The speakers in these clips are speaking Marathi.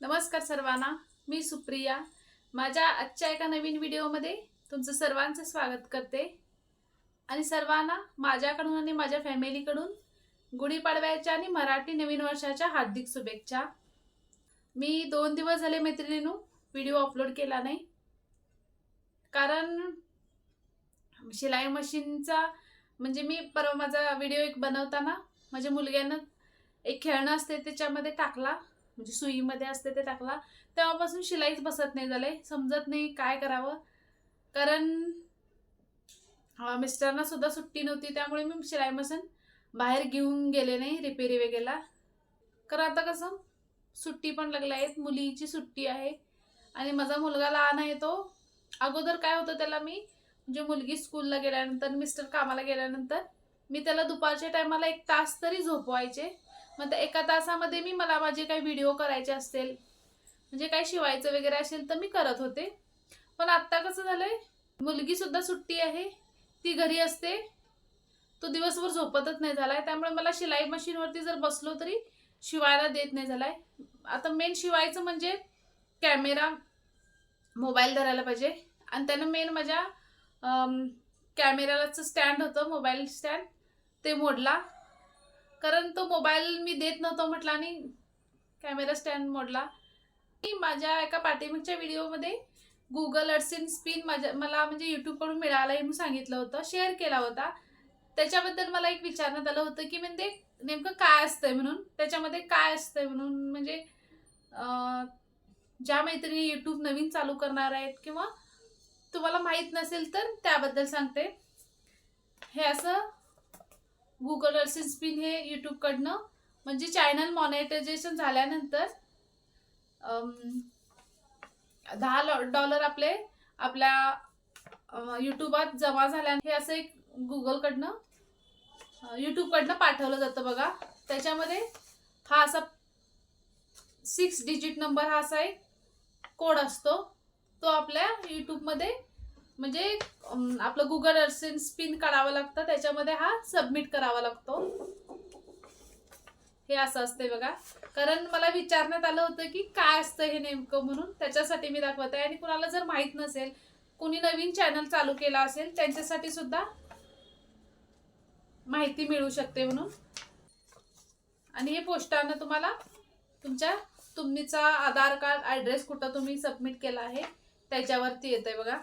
नमस्कार सर्वांना मी सुप्रिया. माझ्या आजच्या एका नवीन व्हिडिओमध्ये तुमचं सर्वांचं स्वागत करते. आणि सर्वांना माझ्याकडून आणि माझ्या फॅमिलीकडून गुढीपाडव्याच्या आणि मराठी नवीन वर्षाच्या हार्दिक शुभेच्छा. मी दोन दिवस झाले मैत्रिणीनू व्हिडिओ अपलोड केला नाही. कारण शिलाई मशीनचा म्हणजे मी परवा माझा व्हिडिओ एक बनवताना माझ्या मुलग्यानं एक खेळणं असते त्याच्यामध्ये टाकला. म्हणजे सुईमध्ये असते ते टाकला तेव्हापासून शिलाईच बसत नाही झाले समजत नाही काय करावं. कारण अं, मिस्टरांना सुद्धा सुट्टी नव्हती त्यामुळे मी शिलाई मशीन बाहेर घेऊन गेले नाही रिपेरी वगैरेला. कारण आता कसं सुट्टी पण लागल्या आहेत मुलीची सुट्टी आहे. आणि माझा मुलगा लहान आहे तो. अगोदर काय होतं त्याला मी म्हणजे मुलगी स्कूलला गेल्यानंतर मिस्टर कामाला गेल्यानंतर मी त्याला दुपारच्या टायमाला एक तास तरी झोपवायचे. मग त्या एका तासामध्ये मी मला माझे काही व्हिडिओ करायचे असतील म्हणजे काही शिवायचं वगैरे असेल तर मी करत होते. पण आत्ता कसं झालंय मुलगीसुद्धा सुट्टी आहे ती घरी असते. तो दिवसभर झोपतच नाही झालाय त्यामुळे मला शिलाई मशीनवरती जर बसलो तरी शिवायला देत नाही झालाय. आता मेन शिवायचं म्हणजे कॅमेरा मोबाईल धरायला पाहिजे. आणि त्यानं मेन माझ्या कॅमेरालाचं स्टँड होतं मोबाईल स्टँड ते मोडला. कारण तो मोबाईल मी देत नव्हतो म्हटला आणि कॅमेरा स्टँड मोडला. मी माझ्या एका पाठीमागच्या व्हिडिओमध्ये गुगल अर्सिन स्पिन माझ्या मला म्हणजे यूट्यूबकडून मिळाला आहे म्हणून सांगितलं होतं शेअर केला होता. त्याच्याबद्दल मला एक विचारण्यात आलं होतं की म्हणजे नेमकं काय असतंय म्हणून? त्याच्यामध्ये काय असतंय म्हणून? म्हणजे ज्या मैत्रिणी यूट्यूब नवीन चालू करणार आहेत किंवा तुम्हाला माहीत नसेल तर त्याबद्दल सांगते. हे असं गुगल अर्सेन्स स्पिन हे यूट्यूबकडनं म्हणजे चॅनल मॉनिटायझेशन झाल्यानंतर दहा लॉ- डॉलर आपले आपल्या यूट्यूबात जमा झाल्या. हे असं एक गुगलकडनं यूट्यूबकडनं पाठवलं जातं बघा. त्याच्यामध्ये हा असा सिक्स डिजिट नंबर हा असा एक कोड असतो. तो आपल्या यूट्यूबमध्ये म्हणजे आपलं गुगल अर्सेन स्पिन काढावं लागतं त्याच्यामध्ये हा सबमिट करावा लागतो. हे असं असते बघा. कारण मला विचारण्यात आलं होतं की काय असतं हे नेमकं म्हणून. त्याच्यासाठी मी दाखवत आहे. आणि कुणाला जर माहीत नसेल कुणी नवीन चॅनल चालू केला असेल त्यांच्यासाठी सुद्धा माहिती मिळू शकते म्हणून. आणि हे पोस्टानं तुम्हाला तुमच्या तुमचा आधार कार्ड ॲड्रेस कुठं तुम्ही सबमिट केला आहे त्याच्यावरती येत आहे बघा.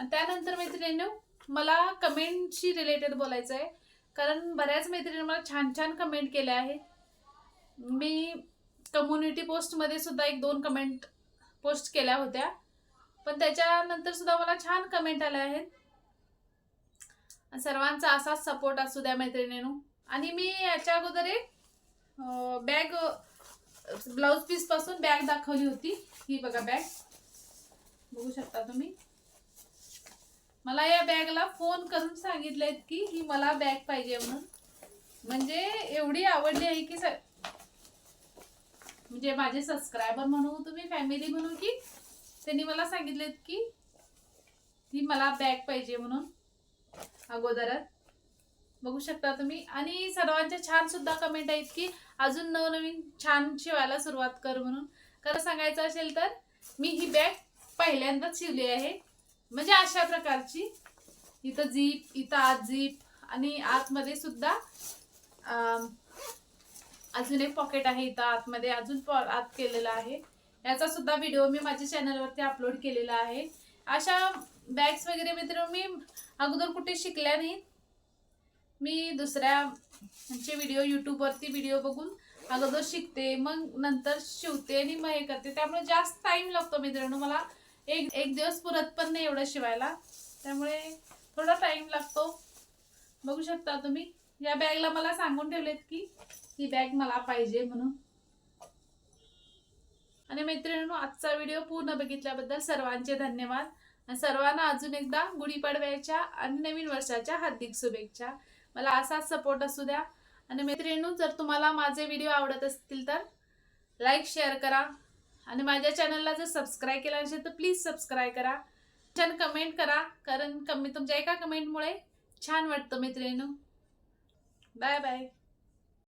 आणि त्यानंतर मैत्रिणींनो मला कमेंटशी रिलेटेड बोलायचं आहे कारण बऱ्याच मैत्रिणी मला छान छान कमेंट केल्या आहे मी कम्युनिटी पोस्टमध्ये सुद्धा एक दोन कमेंट पोस्ट केल्या होत्या. पण त्याच्यानंतर सुद्धा मला छान कमेंट आल्या आहेत. सर्वांचा असाच सपोर्ट असू द्या मैत्रिणीनो. आणि मी याच्या अगोदर एक बॅग ब्लाऊज पीसपासून बॅग दाखवली होती. ही बघा बॅग बघू शकता तुम्ही. मला या बॅगला फोन करून सांगितलेत की ही मला बॅग पाहिजे म्हणून. म्हणजे एवढी आवडली आहे की सर म्हणजे माझे सबस्क्रायबर म्हणू तुम्ही फॅमिली म्हणू की त्यांनी मला सांगितलेत की ही मला बॅग पाहिजे म्हणून अगोदरच. बघू शकता तुम्ही. आणि सर्वांच्या छान सुद्धा कमेंट आहेत की अजून नवनवीन छान शिवायला सुरुवात कर म्हणून. खरं सांगायचं असेल तर मी ही बॅग पहिल्यांदाच शिवली आहे. म्हणजे अशा प्रकारची इथं जीप इथं आत जीप आणि आतमध्ये सुद्धा अजून एक पॉकेट आहे इथं आतमध्ये अजून पॉ- आत केलेला आहे. याचा सुद्धा व्हिडिओ मी माझ्या चॅनलवरती अपलोड केलेला आहे. अशा बॅग्स वगैरे मित्र मी अगोदर कुठे शिकल्या नाहीत. मी दुसऱ्याचे व्हिडिओ यूट्यूबवरती व्हिडिओ बघून अगोदर शिकते मग नंतर शिवते आणि मग हे करते. त्यामुळे जास्त टाईम लागतो मित्रांनो मला एक एक दिवस पुरत पण नाही एवढं शिवायला. त्यामुळे थोडा टाइम लागतो. बघू शकता तुम्ही. या बॅगला मला सांगून ठेवलेत की ही बॅग मला पाहिजे म्हणून. आणि मैत्रिणींनो आजचा व्हिडिओ पूर्ण बघितल्याबद्दल सर्वांचे धन्यवाद. आणि सर्वांना अजून एकदा गुढीपाडव्याच्या आणि नवीन वर्षाच्या हार्दिक शुभेच्छा. मला असाच सपोर्ट असू द्या. आणि मैत्रिणींनो जर तुम्हाला माझे व्हिडिओ आवडत असतील तर लाईक शेअर करा. आणि माझ्या चॅनलला जर सबस्क्राईब केला असेल तर प्लीज सबस्क्राईब करा. छान कमेंट करा कारण कमी तुमच्या एका कमेंटमुळे छान वाटतं मैत्रिणींनो बाय बाय